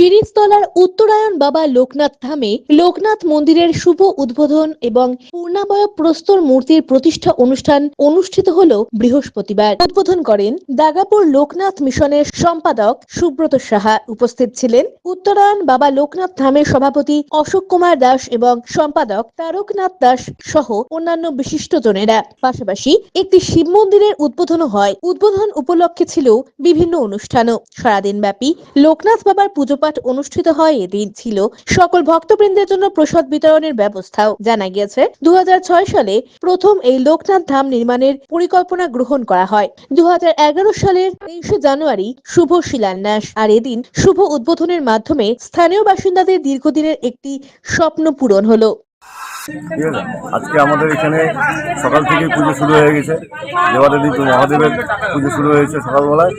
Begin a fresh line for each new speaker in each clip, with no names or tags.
শিরিষতলার উত্তরায়ণ বাবা লোকনাথ ধামে লোকনাথ মন্দিরের শুভ উদ্বোধন এবং পূর্ণাবয় প্রস্তর মূর্তির প্রতিষ্ঠা অনুষ্ঠান অনুষ্ঠিত হল বৃহস্পতিবার। উদ্বোধন করেন দাগাপুর লোকনাথ মিশনের সম্পাদক সুব্রত সাহা। উপস্থিত ছিলেন উত্তরায়ণ বাবা লোকনাথ ধামের সভাপতি অশোক কুমার দাস এবং সম্পাদক তারকনাথ দাস সহ অন্যান্য বিশিষ্টজনেরা পাশাপাশি একটি শিব মন্দিরের উদ্বোধনও হয়। উদ্বোধন উপলক্ষে ছিল বিভিন্ন অনুষ্ঠানও। সারাদিন ব্যাপী লোকনাথ বাবার পুজোপাঠ অনুষ্ঠিত হয় এদিন ছিল সকল ভক্তবৃন্দের জন্য প্রসাদ বিতরণের ব্যবস্থাও জানা গিয়েছে। দু হাজার ছয় সালে প্রথম এই লোকনাথ ধাম নির্মাণের পরিকল্পনা গ্রহণ করা হয়। দু হাজার এগারো সালের তেইশে জানুয়ারি শুভ শিলান্যাস আর এদিন শুভ উদ্বোধনের মাধ্যমে স্থানীয় বাসিন্দাদের দীর্ঘদিনের একটি স্বপ্ন পূরণ হলো।
ঠিক আছে? আজকে আমাদের এখানে সকাল থেকে পুজো শুরু হয়ে গেছে। দেবাদেবী মহাদেবের পুজো শুরু হয়েছে সকালবেলায়।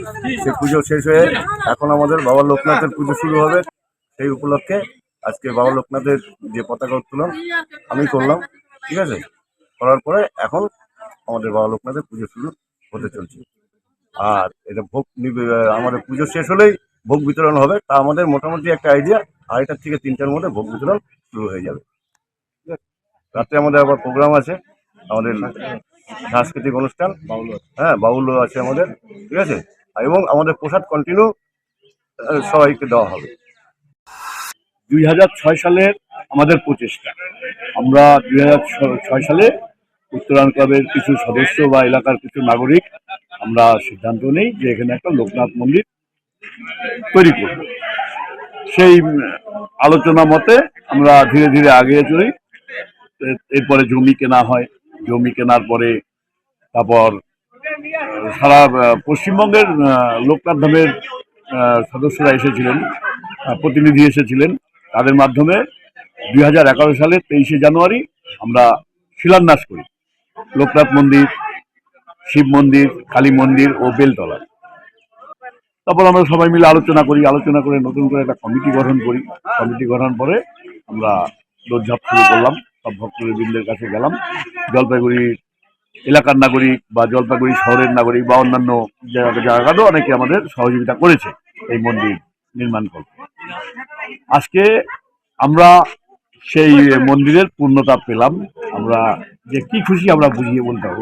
সে পুজো শেষ হয়ে এখন আমাদের বাবা লোকনাথের পুজো শুরু হবে। সেই উপলক্ষে আজকে বাবা লোকনাথের যে পতাকা উত্তোলন আমি করলাম, ঠিক আছে? করার পরে এখন আমাদের বাবা লোকনাথের পুজো শুরু হতে চলছে। আর এটা ভোগ আমাদের পুজো শেষ হলেই ভোগ বিতরণ হবে। তা আমাদের মোটামুটি একটা আইডিয়া আড়াইটার থেকে তিনটার মধ্যে ভোগ বিতরণ শুরু হয়ে যাবে। রাত্রে আমাদের আবার প্রোগ্রাম আছে, আমাদের সাংস্কৃতিক অনুষ্ঠান। হ্যাঁ বাউলও আছে আমাদের, ঠিক আছে? এবং আমাদের প্রসাদ কন্টিনিউ সবাইকে দেওয়া হবে।
দুই হাজার ছয় সালের আমাদের প্রচেষ্টা। আমরা দুই হাজার ছয় সালে উত্তরায়ণ ক্লাবের কিছু সদস্য বা এলাকার কিছু নাগরিক, আমরা সিদ্ধান্ত নেই যে এখানে একটা লোকনাথ মন্দির তৈরি করব। সেই আলোচনা মতে আমরা ধীরে ধীরে আগিয়ে চলি। এরপরে জমি কেনা হয়। জমি কেনার পরে তারপর সারা পশ্চিমবঙ্গের লোকনাথ ধামের সদস্যরা এসেছিলেন প্রতিনিধি এসেছিলেন। তাদের মাধ্যমে দুই হাজার এগারো সালের তেইশে জানুয়ারি আমরা শিলান্যাস করি। লোকনাথ মন্দির, শিব মন্দির, কালী মন্দির ও বেলতলা। তারপর আমরা সবাই মিলে আলোচনা করি, আলোচনা করে নতুন করে একটা কমিটি গঠন করি। কমিটি গঠন পরে আমরা দৌড়ঝাঁপ শুরু করলাম। সব ভক্তবৃন্দের কাছে গেলাম। জলপাইগুড়ি এলাকার নাগরিক বা জলপাইগুড়ি শহরের নাগরিক বা অন্যান্য জায়গা- জায়গাতেও অনেকে আমাদের সহযোগিতা করেছে এই মন্দির নির্মাণ করতে। আজকে আমরা সেই মন্দিরের পূর্ণতা পেলাম। আমরা যে কি খুশি আমরা বুঝিয়ে বলতে পারব